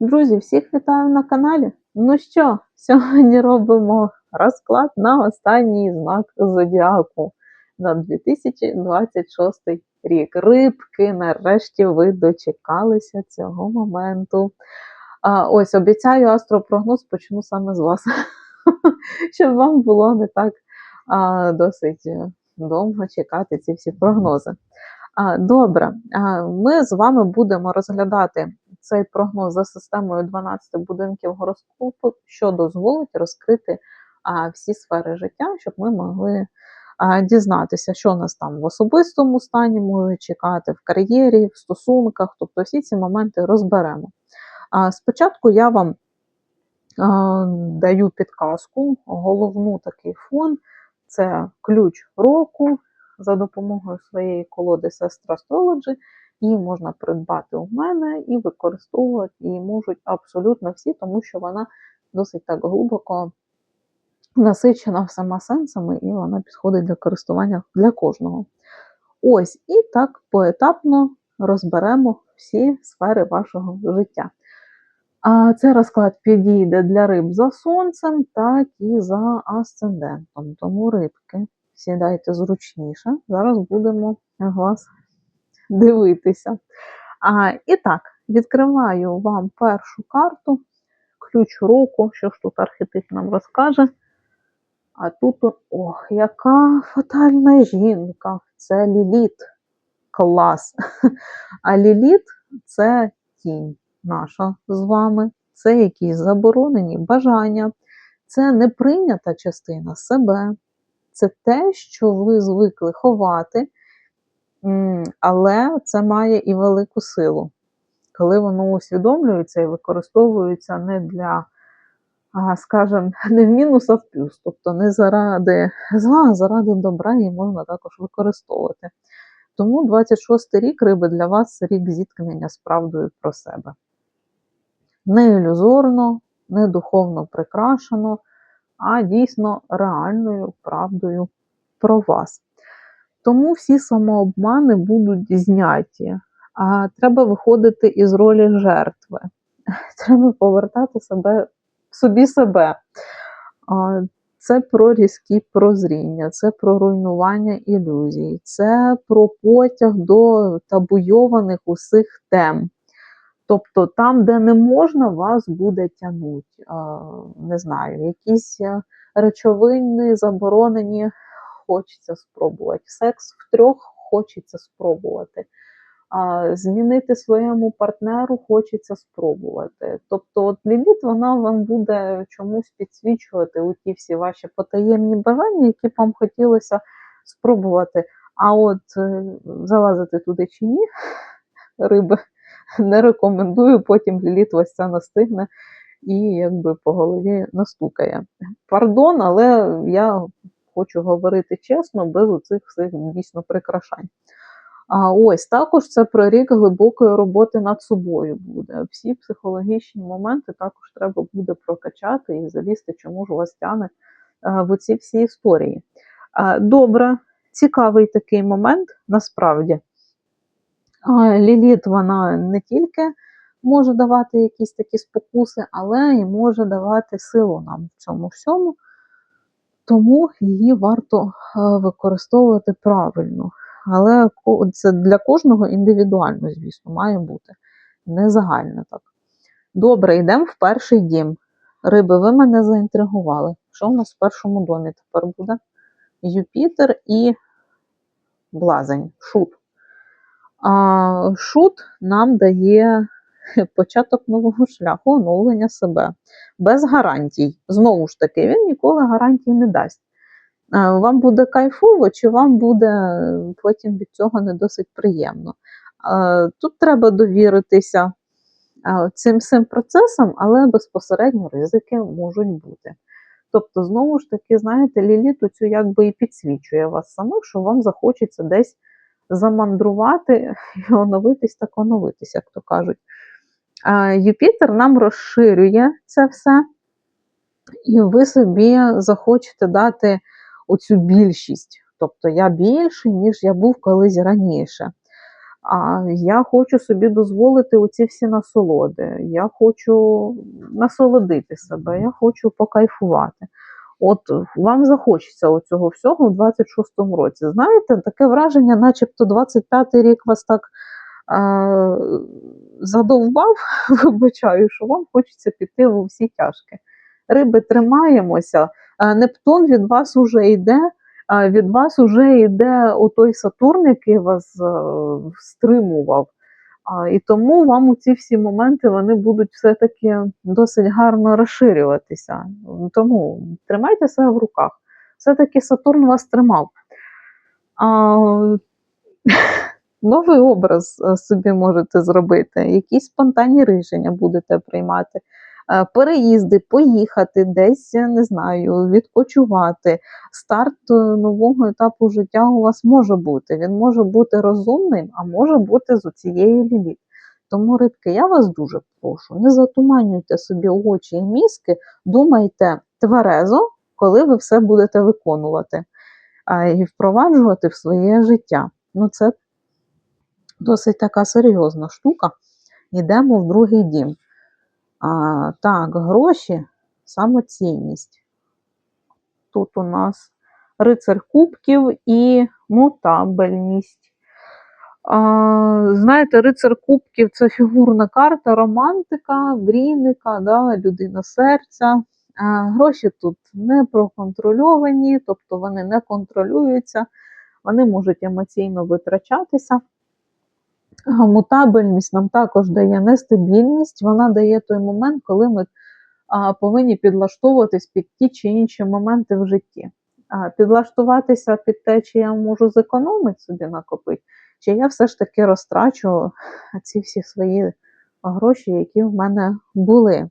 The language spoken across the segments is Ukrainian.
Друзі, всіх вітаю на каналі. Ну що, сьогодні робимо розклад на останній знак зодіаку на 2026 рік. Рибки, нарешті ви дочекалися цього моменту. А, Ось обіцяю астропрогноз, почну саме з вас, щоб вам було не так а, досить е, довго чекати ці всі прогнози. А, Добре, а, ми з вами будемо розглядати цей прогноз за системою 12 будинків гороскопу, що дозволить розкрити а, всі сфери життя, щоб ми могли а, дізнатися, що нас там в особистому стані може чекати, в кар'єрі, в стосунках, тобто всі ці моменти розберемо. А, Спочатку я вам а, даю підказку, головну такий фон це ключ року за допомогою своєї колоди Sestra Astrology. Її можна придбати у мене і використовувати її можуть абсолютно всі, тому що вона досить так глибоко насичена всіма сенсами, і вона підходить для користування для кожного. Ось, і так поетапно розберемо всі сфери вашого життя. А Цей розклад підійде для риб за сонцем, так і за асцендентом. Тому рибки, сідайте зручніше. Зараз будемо вас дивитися. А, І так, відкриваю вам першу карту, ключ року, що ж тут архетип нам розкаже. А тут, ох, яка фатальна жінка! Це ліліт. Клас. А ліліт це тінь наша з вами, це якісь заборонені бажання, це неприйнята частина себе, це те, що ви звикли ховати, але це має і велику силу. Коли воно усвідомлюється і використовується не для, скажімо, не в мінус, а в плюс. Тобто не заради зла, а заради добра її можна також використовувати. Тому 26 рік риби для вас рік зіткнення з правдою про себе. Не ілюзорно, не духовно прикрашено, а дійсно реальною правдою про вас. Тому всі самообмани будуть зняті. А Треба виходити із ролі жертви. Треба повертати себе собі себе. Це про різкі прозріння, це про руйнування ілюзій, це про потяг до табуйованих усіх тем. Тобто там, де не можна, вас буде тягнути. Не знаю, якісь е, речовини заборонені хочеться спробувати. Секс в трьох хочеться спробувати. Змінити своєму партнеру хочеться спробувати. Тобто, от ліліт вона вам буде чомусь підсвічувати у ті всі ваші потаємні бажання, які б вам хотілося спробувати. А от е, залазити туди чи ні, риби не рекомендую, потім ліліт ось ця настигне і якби по голові настукає. Пардон, але я хочу говорити чесно, без оцих всіх дійсно прикрашань. А ось також це про рік глибокої роботи над собою буде. Всі психологічні моменти також треба буде прокачати і залізти, чому ж вас тяне в оці всі історії. Добре, цікавий такий момент насправді. Ліліт вона не тільки може давати якісь такі спокуси, але і може давати силу нам в цьому всьому, тому її варто використовувати правильно. Але це для кожного індивідуально, звісно, має бути. Не загально так. Добре, йдемо в перший дім. Риби, ви мене заінтригували. Що в нас в першому домі тепер буде? Юпітер і блазень, шут. А Шут нам дає початок нового шляху, оновлення себе без гарантій. Знову ж таки, він ніколи гарантій не дасть. Вам буде кайфово, чи вам буде потім від цього не досить приємно. Тут треба довіритися цим всім процесам, але безпосередньо ризики можуть бути. Тобто, знову ж таки, знаєте, ліліт цю якби і підсвічує вас самих, що вам захочеться десь замандрувати і оновитись так оновитись, як то кажуть. Юпітер нам розширює це все, і ви собі захочете дати оцю більшість. Тобто я більший, ніж я був колись раніше. А я хочу собі дозволити оці всі насолоди. Я хочу насолодити себе, я хочу покайфувати. От вам захочеться оцього всього в 26-му році. Знаєте, таке враження, начебто 25-й рік вас так задовбав, вибачаю, що вам хочеться піти у всі тяжкі. Риби тримаємося, Нептун від вас уже йде, від вас уже йде той Сатурн, який вас е, стримував. І тому вам у ці всі моменти вони будуть все-таки досить гарно розширюватися. Тому тримайте себе в руках. Все-таки Сатурн вас тримав. новий образ е, собі можете зробити, якісь спонтанні рішення будете приймати. Е, Переїзди, поїхати, десь не знаю, відпочивати. Старт е, нового етапу життя у вас може бути. Він може бути розумним, а може бути з цієї ліліт. Тому, рибки, я вас дуже прошу, не затуманюйте собі очі і мізки, думайте тверезо, коли ви все будете виконувати а, і впроваджувати в своє життя. Ну, це досить така серйозна штука. Йдемо в другий дім. А, так, гроші, самоцінність. Тут у нас рицар кубків і мутабельність. А, знаєте, рицар кубків це фігурна карта, романтика, мрійника, да, людина серця. А, гроші тут не проконтрольовані, тобто вони не контролюються, вони можуть емоційно витрачатися. Мутабельність нам також дає нестабільність, вона дає той момент, коли ми а, повинні підлаштовуватись під ті чи інші моменти в житті. А, підлаштуватися під те, чи я можу зекономити собі накопити, чи я все ж таки розтрачу ці всі свої гроші, які в мене були.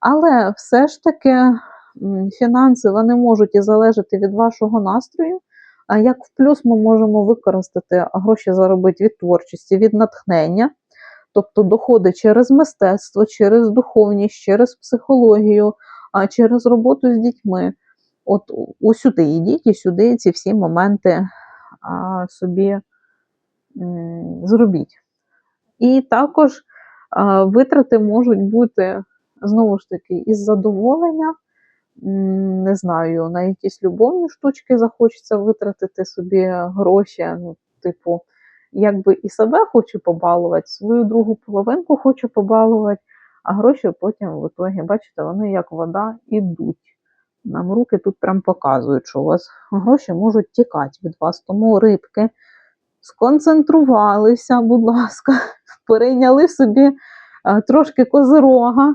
Але все ж таки фінанси вони можуть і залежати від вашого настрою. А як в плюс ми можемо використати гроші заробити від творчості, від натхнення, тобто доходи через мистецтво, через духовність, через психологію, а через роботу з дітьми. От усюди йдіть і сюди ці всі моменти а, собі м, зробіть. І також а, витрати можуть бути знову ж таки із задоволення. Не знаю, на якісь любовні штучки захочеться витратити собі гроші. Ну, типу, якби і себе хочу побалувати, свою другу половинку хочу побалувати, а гроші потім в ітогі, бачите, вони як вода ідуть. Нам руки тут прям показують, що у вас гроші можуть тікати від вас. Тому рибки сконцентрувалися, будь ласка, перейняли собі трошки козирога,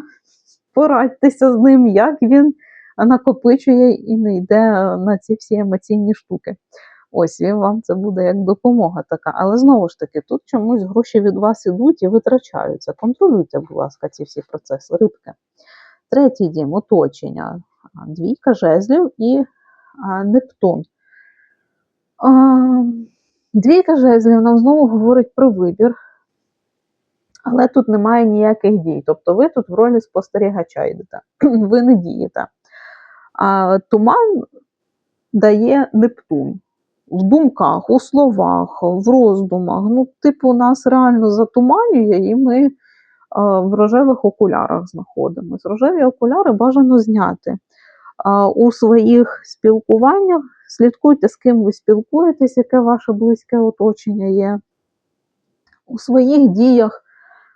порадьтеся з ним, як він накопичує і не йде на ці всі емоційні штуки. Ось і вам це буде як допомога така. Але знову ж таки, тут чомусь гроші від вас ідуть і витрачаються. Контролюйте, будь ласка, ці всі процеси, рибки. Третій дім оточення. Двійка жезлів і а, Нептун. А, Двійка жезлів нам знову говорить про вибір, але тут немає ніяких дій. Тобто ви тут в ролі спостерігача йдете, ви не дієте. А туман дає Нептун. В думках, у словах, в роздумах. Ну, типу, нас реально затуманює, і ми в рожевих окулярах знаходимося. Рожеві окуляри бажано зняти. У своїх спілкуваннях слідкуйте, з ким ви спілкуєтесь, яке ваше близьке оточення є. У своїх діях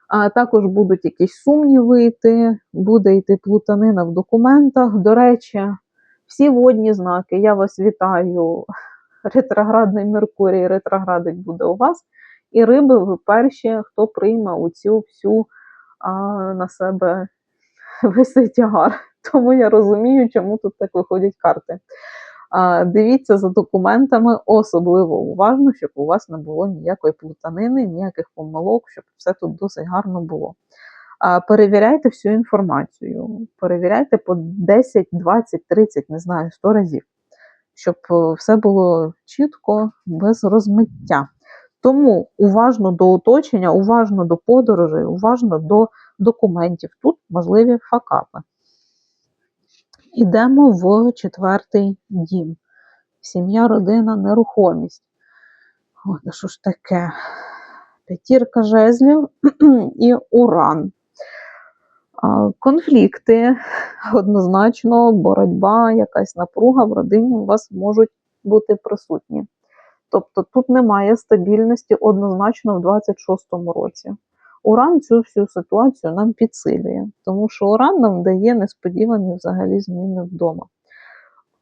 а також будуть якісь сумніви йти, буде йти плутанина в документах. До речі, всі водні знаки, я вас вітаю. Ретроградний Меркурій ретроградить буде у вас. І риби ви перші, хто прийме оцю всю а, на себе весь тягар. Тому я розумію, чому тут так виходять карти. Дивіться за документами особливо уважно, щоб у вас не було ніякої плутанини, ніяких помилок, щоб все тут досить гарно було. Перевіряйте всю інформацію, перевіряйте по 10, 20, 30, не знаю, 100 разів, щоб е, все було чітко, без розмиття. Тому уважно до оточення, уважно до подорожей, уважно до документів. Тут можливі факапи. Ідемо в четвертий дім. Сім'я, родина, нерухомість. О, та що ж таке? п'ятірка жезлів і уран. Конфлікти, однозначно, боротьба, якась напруга в родині у вас можуть бути присутні. Тобто тут немає стабільності однозначно в 26-му році. Уран цю всю ситуацію нам підсилює, тому що уран нам дає несподівані взагалі зміни вдома.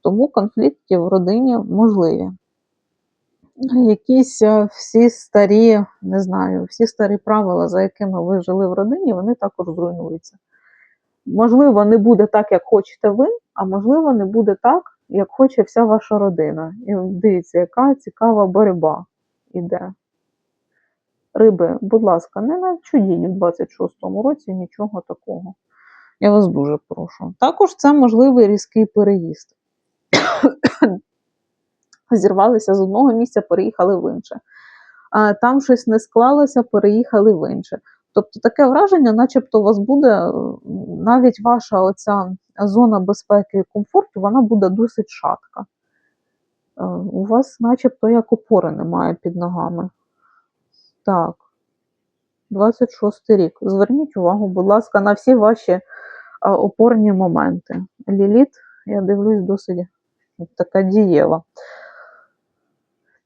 Тому конфлікти в родині можливі. Якісь е, всі старі, не знаю, всі старі правила, за якими ви жили в родині, вони також зруйнуються. Можливо, не буде так, як хочете ви, а можливо, не буде так, як хоче вся ваша родина. І дивіться, яка цікава боротьба іде. Риби, будь ласка, не начудіть в 26-му році нічого такого. Я вас дуже прошу. Також це можливий різкий переїзд. Зірвалися з одного місця, переїхали в інше. А там щось не склалося, переїхали в інше. Тобто таке враження, начебто, у вас буде е, навіть ваша оця зона безпеки і комфорту, вона буде досить шатка. Е, У вас, начебто, як опори немає під ногами. Так. 26 рік. Зверніть увагу, будь ласка, на всі ваші а, опорні моменти. Ліліт, я дивлюсь, досить така дієва.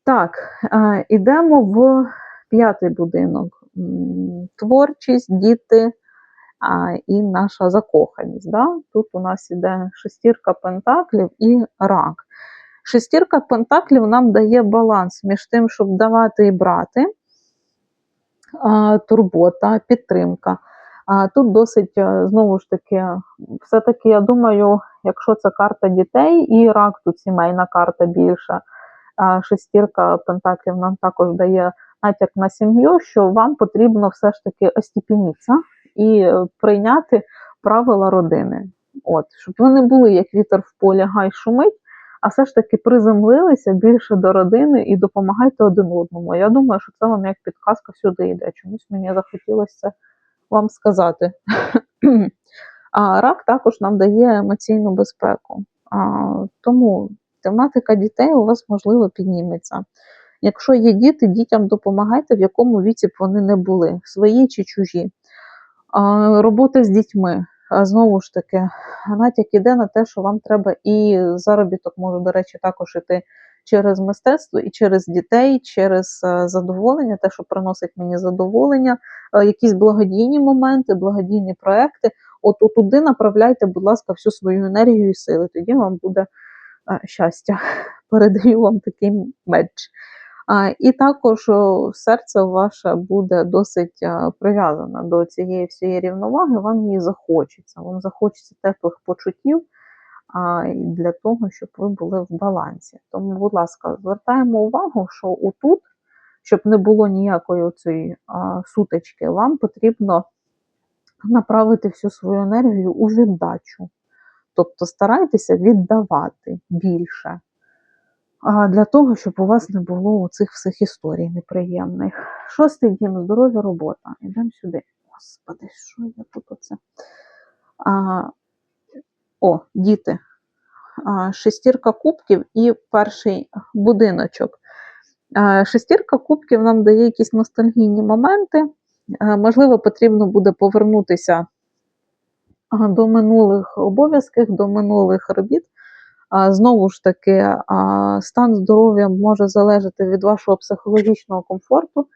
Так, а, ідемо в п'ятий будинок. Творчість, діти а, і наша закоханість. Да? Тут у нас іде шестірка пентаклів і рак. Шестірка пентаклів нам дає баланс між тим, щоб давати і брати турбота, підтримка. Тут досить, е, знову ж таки, все-таки, я думаю, якщо це карта дітей і рак, тут сімейна карта більша. Шестірка пентаклів нам також дає натяк на сім'ю, що вам потрібно все ж таки остепенітися і прийняти правила родини. От, Щоб вони були як вітер в полі, гай шумить, а все ж таки приземлилися більше до родини і допомагайте один одному. Я думаю, що це вам як підказка сюди йде. Чомусь мені захотілося вам сказати. А рак також нам дає емоційну безпеку. А, тому тематика дітей у вас можливо підніметься. Якщо є діти, дітям допомагайте, в якому віці б вони не були, свої чи чужі. А, робота з дітьми. Знову ж таки, натяк іде на те, що вам треба і заробіток може, до речі, також іти через мистецтво, і через дітей, через е, задоволення, те, що приносить мені задоволення, е, якісь благодійні моменти, благодійні проекти. От туди направляйте, будь ласка, всю свою енергію і сили. Тоді вам буде е, щастя. Передаю вам такий меч. І також серце ваше буде досить прив'язане до цієї всієї рівноваги, вам її захочеться. Вам захочеться теплих почуттів для того, щоб ви були в балансі. Тому, будь ласка, звертаємо увагу, що отут, щоб не було ніякої цієї сутички, вам потрібно направити всю свою енергію у віддачу. Тобто старайтеся віддавати більше для того, щоб у вас не було цих всіх історій неприємних. Шостий дім, здоров'я, робота. Ідемо сюди. Господи, що я тут оце? А, о, діти. А, шестірка кубків і перший будиночок. А, шестірка кубків нам дає якісь ностальгійні моменти. А, можливо, потрібно буде повернутися до минулих обов'язків, до минулих робіт. Знову ж таки, стан здоров'я може залежати від вашого психологічного комфорту.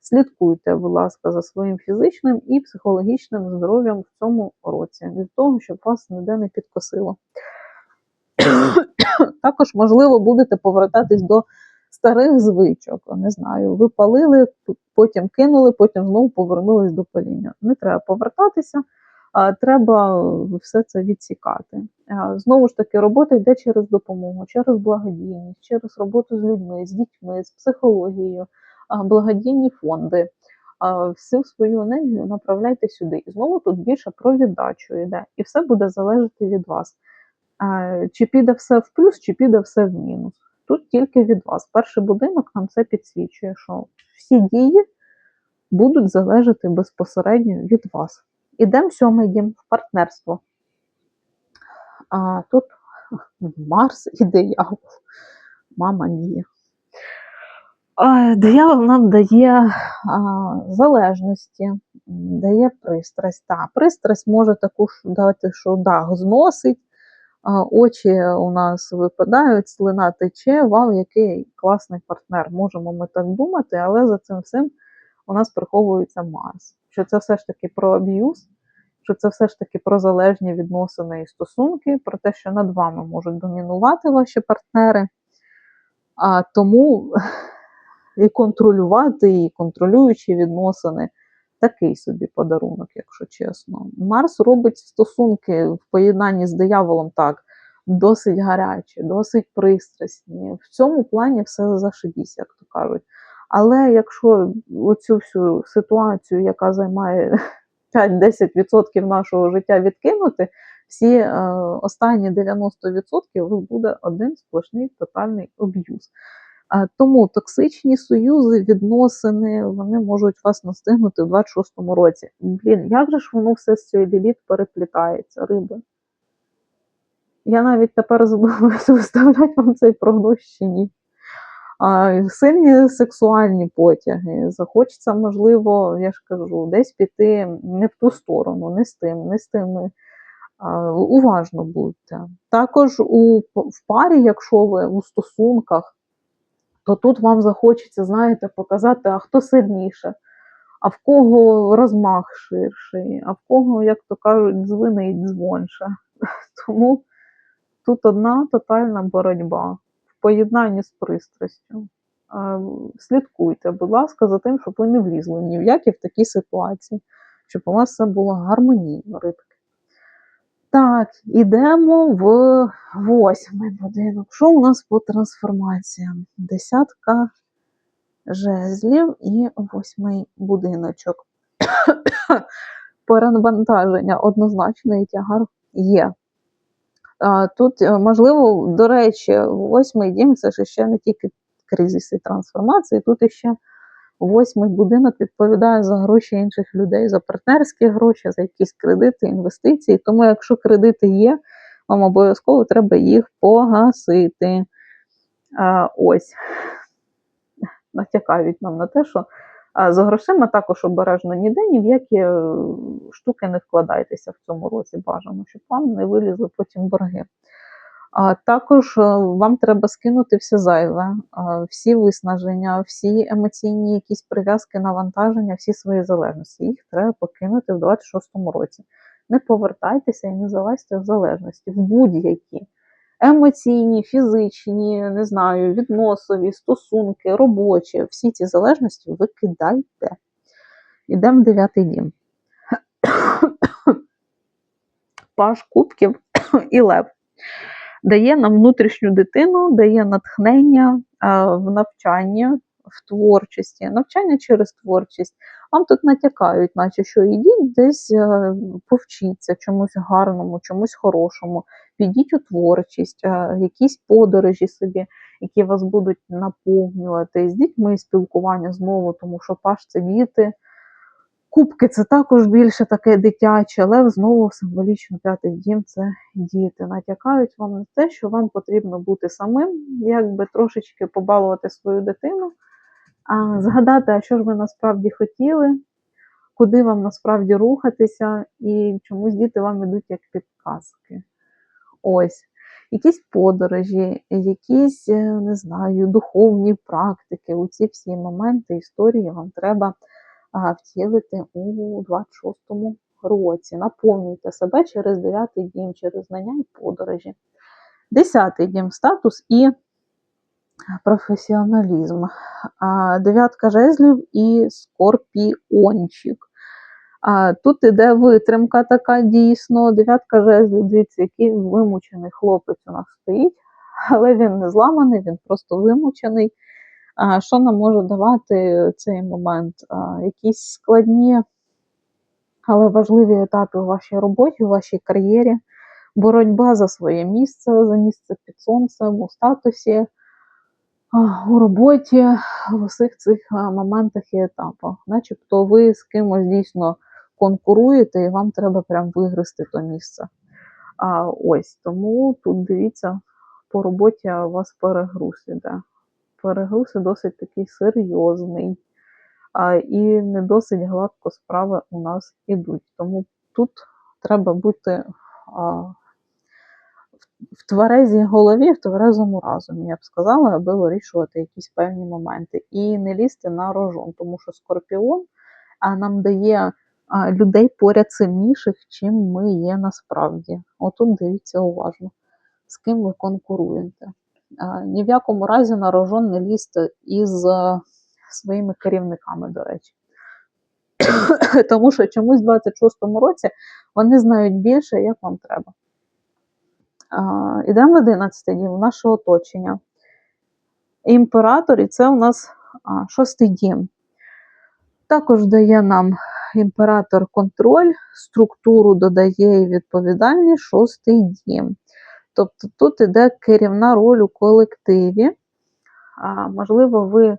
Слідкуйте, будь ласка, за своїм фізичним і психологічним здоров'ям в цьому році, від того, щоб вас ніде не підкосило. Також, можливо, будете повертатись до старих звичок. Не знаю, ви палили, потім кинули, потім знову повернулись до паління. Не треба повертатися, треба все це відсікати. Знову ж таки, робота йде через допомогу, через благодійність, через роботу з людьми, з дітьми, з психологією, благодійні фонди. Всю свою енергію направляйте сюди. І знову тут більше про віддачу йде. І все буде залежати від вас. Чи піде все в плюс, чи піде все в мінус. Тут тільки від вас. Перший будинок нам це підсвічує, що всі дії будуть залежати безпосередньо від вас. Ідемо в сьомий дім в партнерство. А тут Марс і диявол. Мама мія. Диявол нам дає залежності, дає пристрасть. Та, пристрасть може таку дати, що дах зносить, очі у нас випадають, слина тече, вау, який класний партнер. Можемо ми так думати, але за цим всім у нас приховується Марс. Що це все ж таки про аб'юз, що це все ж таки про залежні відносини і стосунки, про те, що над вами можуть домінувати ваші партнери. А тому і контролювати, і контролюючі відносини. Такий собі подарунок, якщо чесно. Марс робить стосунки в поєднанні з дияволом так, досить гарячі, досить пристрасні. В цьому плані все зашибісь, як то кажуть. Але якщо оцю всю ситуацію, яка займає 5-10% нашого життя відкинути, всі е, останні 90% буде один сплошний тотальний аб'юз. А, Тому токсичні союзи, відносини, вони можуть вас настигнути в 26-му році. Блін, як же ж воно все з цією ліліт переплітається, риби? Я навіть тепер задумуюся, виставляти вам цей прогноз чи ні. Сильні сексуальні потяги. Захочеться, можливо, я ж кажу, десь піти не в ту сторону, не з тим, не з тими. Уважно будьте. Також у, в парі, якщо ви у стосунках, то тут вам захочеться, знаєте, показати, а хто сильніше, а в кого розмах ширший, а в кого, як то кажуть, дзвонить дзвонше. Тому тут одна тотальна боротьба поєднанні з пристрастю. Слідкуйте, будь ласка, за тим, щоб ви не влізли ні в які в такі ситуації, щоб у вас все було гармонійно, рибки. Так, ідемо в восьмий будинок. Що у нас по трансформаціям? Десятка жезлів і восьмий будиночок. Перевантаження однозначно і тягар є. Тут, е, можливо, до речі, восьмий дім це ж ще не тільки кризиси трансформації, тут іще восьмий будинок відповідає за гроші інших людей, за партнерські гроші, за якісь кредити, інвестиції. Тому, якщо кредити є, вам обов'язково треба їх погасити. А, Ось натякають нам на те, що а, за грошима також обережно ніде, ні в які е, штуки не вкладайтеся в цьому році бажано, щоб вам не вилізли потім борги. А також е, вам треба скинути все зайве, всі виснаження, всі емоційні якісь прив'язки, навантаження, всі свої залежності. Їх треба покинути в 26-му році. Не повертайтеся і не залазьте в залежності, в будь-які емоційні, фізичні, не знаю, відносові, стосунки, робочі, всі ці залежності викидайте. Йдемо в дев'ятий дім. Паш кубків і лев дає нам внутрішню дитину, дає натхнення в навчанні, в творчості, навчання через творчість. Вам тут натякають, наче що йдіть десь е, повчіться чомусь гарному, чомусь хорошому, підіть у творчість, е, якісь подорожі собі, які вас будуть наповнювати. З дітьми спілкування знову, тому що паш це діти. Кубки це також більше таке дитяче, але знову символічно п'ятий дім це діти. Натякають вам на те, що вам потрібно бути самим, якби трошечки побалувати свою дитину, згадати, а що ж ви насправді хотіли, куди вам насправді рухатися, і чомусь діти вам ідуть як підказки. Ось. Якісь подорожі, якісь, е, не знаю, духовні практики. У ці всі моменти історії вам треба втілити у 26-му році. Наповнюйте себе через 9-й дім, через знання і подорожі. Десятий дім статус і професіоналізм. Дев'ятка жезлів і скорпіончик. Тут іде витримка така дійсно. Дев'ятка жезлів, дивіться, який вимучений хлопець у нас стоїть, але він не зламаний, він просто вимучений. Що нам може давати цей момент? Якісь складні, але важливі етапи у вашій роботі, у вашій кар'єрі, боротьба за своє місце, за місце під сонцем, у статусі, у роботі, в усіх цих моментах і етапах. Начебто ви з кимось дійсно конкуруєте, і вам треба прям вигризти то місце. А, Ось тому тут дивіться, по роботі у вас перегруз іде перегруз досить такий серйозний. А, і не досить гладко справи у нас ідуть. Тому тут треба бути а, в- тверезій голові, в тверезому разумі, я б сказала, аби вирішувати якісь певні моменти. І не лізти на рожон, тому що скорпіон нам дає людей поряд сильніших, чим ми є насправді. Отут дивіться уважно, з ким ви конкуруєте. Ні в якому разі на рожон не лізьте із своїми керівниками, до речі. Тому що чомусь в 26-му році вони знають більше, як вам треба. Ідемо в 11 дім, в наше оточення. Імператор, і це у нас шостий дім. Також дає нам імператор контроль, структуру додає і відповідальність шостий дім. Тобто тут іде керівна роль у колективі. А, можливо, ви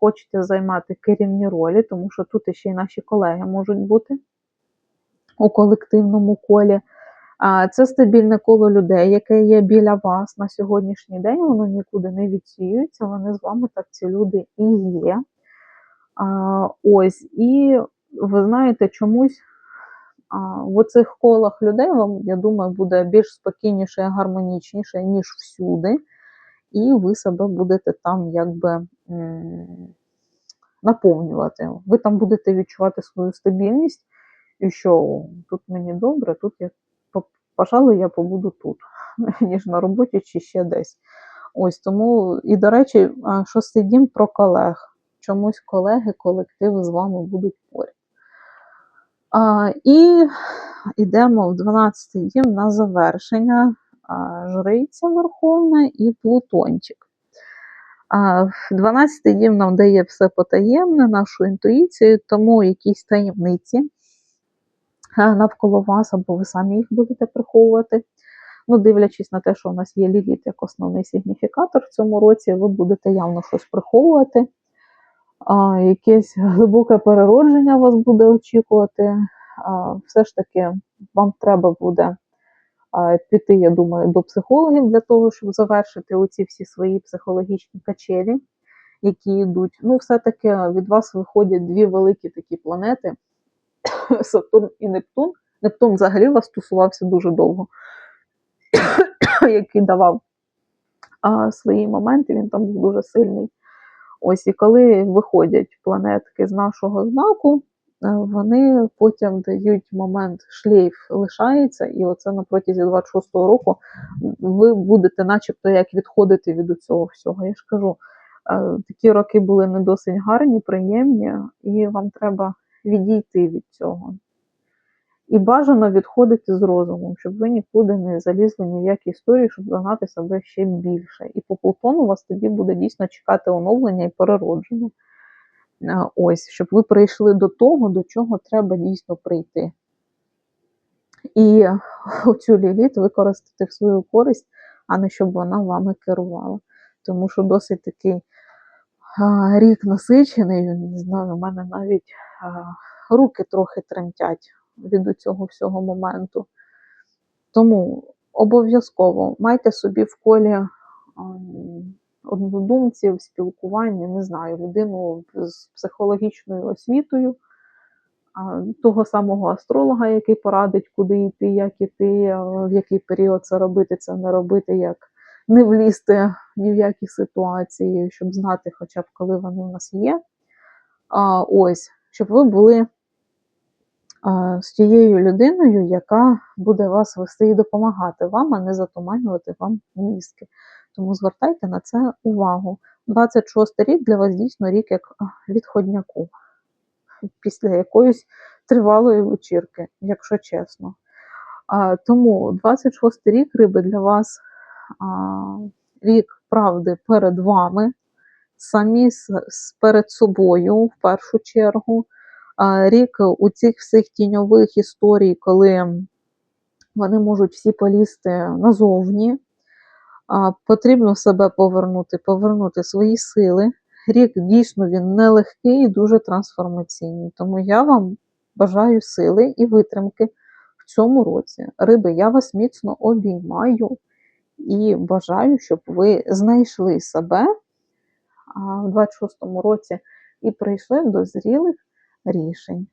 хочете займати керівні ролі, тому що тут ще й наші колеги можуть бути у колективному колі. Це стабільне коло людей, яке є біля вас на сьогоднішній день, воно нікуди не відсіюється, вони з вами так ці люди і є. Ось, і ви знаєте, чомусь в оцих колах людей вам, я думаю, буде більш спокійніше і гармонічніше, ніж всюди. І ви себе будете там якби наповнювати. Ви там будете відчувати свою стабільність, і що тут мені добре, тут я пожалуй, я побуду тут, ніж на роботі чи ще десь. Ось тому, і до речі, шостий дім про колег. Чомусь колеги, колективи з вами будуть поряд. А, і йдемо в 12 дім на завершення. А, Жриця Верховна і Плутончик. А, в 12 дім нам дає все потаємне, нашу інтуїцію, тому якісь таємниці навколо вас, або ви самі їх будете приховувати. Ну, дивлячись на те, що у нас є ліліт як основний сигніфікатор в цьому році, ви будете явно щось приховувати. А, якесь глибоке переродження вас буде очікувати. А, все ж таки, вам треба буде а, піти, я думаю, до психологів для того, щоб завершити оці всі свої психологічні качелі, які йдуть. Ну, все-таки від вас виходять дві великі такі планети: Сатурн і Нептун. Нептун взагалі вас стосувався дуже довго, який давав а, свої моменти, він там був дуже сильний. Ось і коли виходять планетки з нашого знаку, е, вони потім дають момент, шлейф лишається, і оце на протязі 26-го року ви будете, начебто, як відходити від цього всього. Я ж кажу, е, такі роки були не досить гарні, приємні, і вам треба відійти від цього. І бажано відходити з розумом, щоб ви нікуди не залізли ні в які історії, щоб загнати себе ще більше. І по Плутону вас тоді буде дійсно чекати оновлення і переродження. Е, Ось, щоб ви прийшли до того, до чого треба дійсно прийти. І оцю ліліт використати в свою користь, а не щоб вона вами керувала. Тому що досить такий рік насичений, не знаю, у мене навіть руки трохи тремтять від цього всього моменту. Тому обов'язково майте собі в колі однодумців, спілкування, не знаю, людину з психологічною освітою, того самого астролога, який порадить, куди йти, як іти, в який період це робити, це не робити, як не влізти ні в які ситуації, щоб знати, хоча б коли вони у нас є. А, ось, щоб ви були а, з тією людиною, яка буде вас вести і допомагати вам, а не затуманювати вам мізки. Тому звертайте на це увагу. 26 рік для вас дійсно рік як відходняку після якоїсь тривалої вечірки, якщо чесно. А, тому 26 рік риби для вас рік правди перед вами, самі перед собою в першу чергу. Рік у цих всіх тіньових історій, коли вони можуть всі полізти назовні. Потрібно себе повернути, повернути свої сили. Рік дійсно він нелегкий і дуже трансформаційний. Тому я вам бажаю сили і витримки в цьому році. Риби, я вас міцно обіймаю і бажаю, щоб ви знайшли себе в 26-му році і прийшли до зрілих рішень.